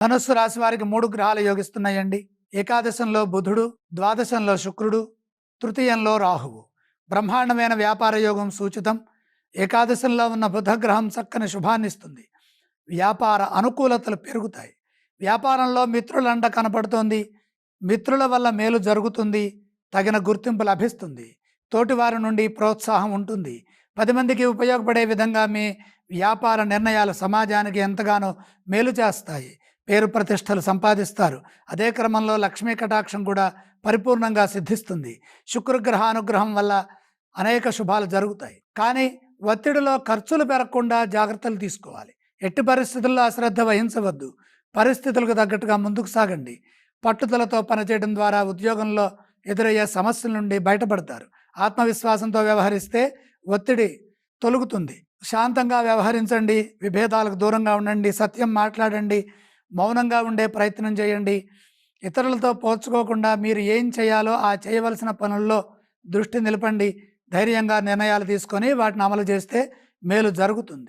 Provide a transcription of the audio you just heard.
ధనుస్సు రాశి వారికి మూడు గ్రహాలు యోగిస్తున్నాయండి. ఏకాదశంలో బుధుడు ద్వాదశంలో శుక్రుడు తృతీయంలో రాహువు. బ్రహ్మాండమైన వ్యాపార యోగం సూచితం. ఏకాదశంలో ఉన్న బుధగ్రహం చక్కని శుభాన్నిస్తుంది వ్యాపార అనుకూలతలు పెరుగుతాయి. వ్యాపారంలో మిత్రుల అండ కనపడుతోంది. మిత్రుల వల్ల మేలు జరుగుతుంది. తగిన గుర్తింపు లభిస్తుంది. తోటివారి నుండి ప్రోత్సాహం ఉంటుంది. పది మందికి ఉపయోగపడే విధంగా మీ వ్యాపార నిర్ణయాలు సమాజానికి ఎంతగానో మేలు చేస్తాయి. పేరు ప్రతిష్టలు సంపాదిస్తారు. అదే క్రమంలో లక్ష్మీ కటాక్షం కూడా పరిపూర్ణంగా సిద్ధిస్తుంది. శుక్రగ్రహ అనుగ్రహం వల్ల అనేక శుభాలు జరుగుతాయి. కానీ ఒత్తిడిలో ఖర్చులు పెరగకుండా జాగ్రత్తలు తీసుకోవాలి. ఎట్టి పరిస్థితుల్లో అశ్రద్ధ వహించవద్దు. పరిస్థితులకు తగ్గట్టుగా ముందుకు సాగండి. పట్టుదలతో పనిచేయడం ద్వారా ఉద్యోగంలో ఎదురయ్యే సమస్యల నుండి బయటపడతారు. ఆత్మవిశ్వాసంతో వ్యవహరిస్తే ఒత్తిడి తొలుగుతుంది. శాంతంగా వ్యవహరించండి. విభేదాలకు దూరంగా ఉండండి. సత్యం మాట్లాడండి. మౌనంగా ఉండే ప్రయత్నం చేయండి. ఇతరులతో పోల్చుకోకుండా మీరు ఏం చేయాలో ఆ చేయవలసిన పనుల్లో దృష్టి నిలపండి. ధైర్యంగా నిర్ణయాలు తీసుకొని వాటిని అమలు చేస్తే మేలు జరుగుతుంది.